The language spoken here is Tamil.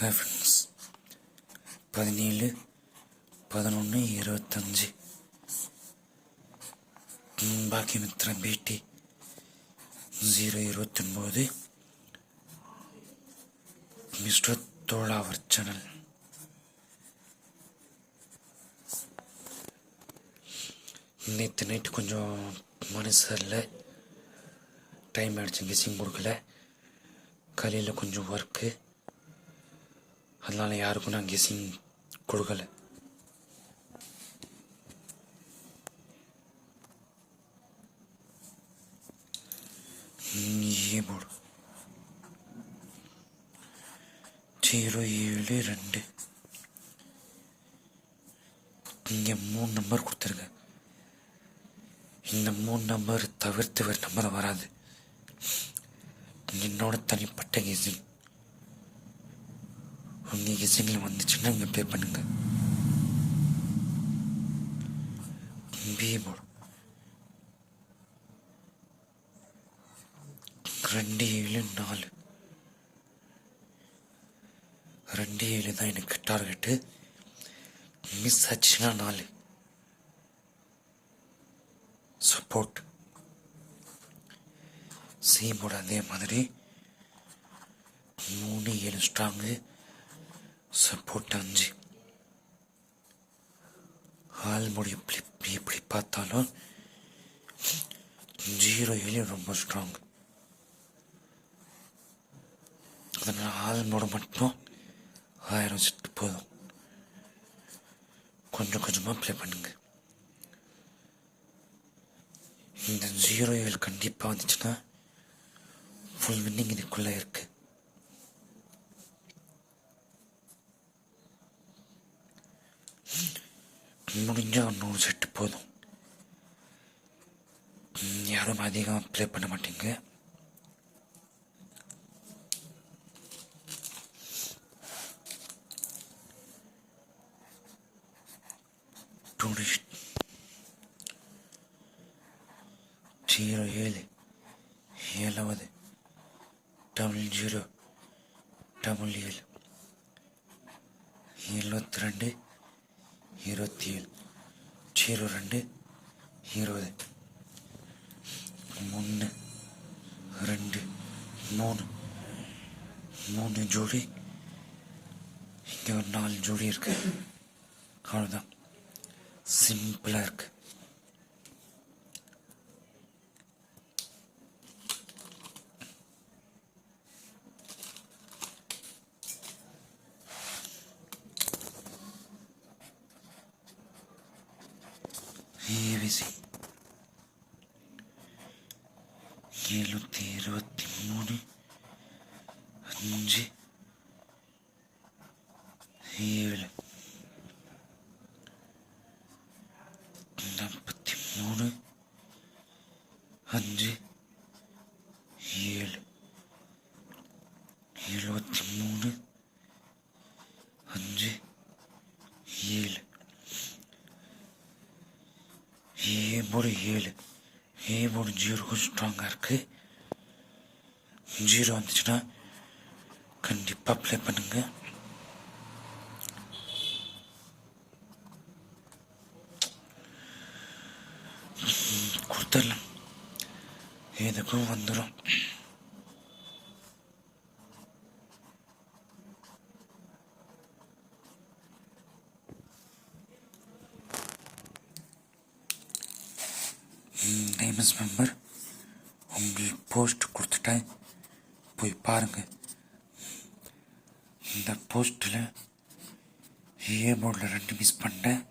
ஃப்ரெண்ட்ஸ் பதினேழு பதினொன்று இருபத்தஞ்சி. மித்ரா பேட்டி. ஜீரோ இருபத்தொன்பது. மிஸ்டர் தோழாவர் சேனல். நேற்று நைட்டு கொஞ்சம் மனசு டைம் ஆகிடுச்சு கெஸ்ஸிங் கொடுக்கல. காலையில் கொஞ்சம் ஒர்க்கு அதனால் யாருக்கும் நான் கெஸ்ஸிங் கொடுக்கல. போடு. ஜீரோ ஏழு ரெண்டு. இங்கே மூணு நம்பர் கொடுத்துருங்க. இந்த மூணு நம்பர் தவிர்த்து வேறு நம்பர் வராது. என்னோட தனிப்பட்ட கெஸிங். உங்கள் இசைகள் வந்துச்சுன்னா இங்கே ப்ளே பண்ணுங்க. பி போடும் ரெண்டு ஏழு நாலு. ரெண்டு ஏழு தான் எனக்கு டார்கெட்டு மிஸ் ஆச்சுன்னா நாலு. சப்போர்ட் சீமோட அதே மாதிரி. மூணு ஏழு ஸ்ட்ராங்கு சப்போர்ட் அஞ்சு ஆல்மொழி இப்படி எப்படி பார்த்தாலும் ஜீரோ ஏழு ரொம்ப ஸ்ட்ராங் அதனால் ஆல்மோட மட்டும் ஆயிரம் செட்டு போதும். கொஞ்சம் கொஞ்சமாக ப்ளே பண்ணுங்க. இந்த ஜீரோ ஏழு கண்டிப்பாக வந்துச்சுன்னா ஃபுல் வின்னிங் இதுக்குள்ளே இருக்குது முடிஞ்சால் நூறு செட்டு போதும். யாரும் அதிகம் ப்ளே பண்ண மாட்டீங்க. டூரிஸ்ட் ஜீரோ ஏழு ஏழாவது. டபுள் ஜீரோ டபுள் ஏழு. எழுபத்தி ரெண்டு. இருபத்தி ஏழு. ஜீரோ ரெண்டு இருபது. ஒன்று ரெண்டு மூணு. மூணு ஜோடி. இங்கே ஒரு நாலு ஜோடி இருக்கு. அவ்வளோதான் சிம்பிளாக இருக்குது ஏவிசி எழுநூற்றி இருபத்தி மூணு அஞ்சு ஏழு நாற்பத்தி மூணு அஞ்சு ஏழு எழுபத்தி மூணு அஞ்சு ஏழு ஒரு ஏழு. ஏ ஒரு ஜீரோக்கும் ஸ்ட்ராங்காக இருக்குது ஜீரோ வந்துச்சுன்னா கண்டிப்பாக அப்ளை பண்ணுங்கள் கொடுத்துடலாம். எதுக்கும் வந்துடும் நேமஸ் மெம்பர் உங்களுக்கு போஸ்ட் கொடுத்துட்டேன். போய் பாருங்க. இந்த போஸ்ட்டில் ஏ போர்டில் ரெண்டு மிஸ் பண்ணிட்டேன்.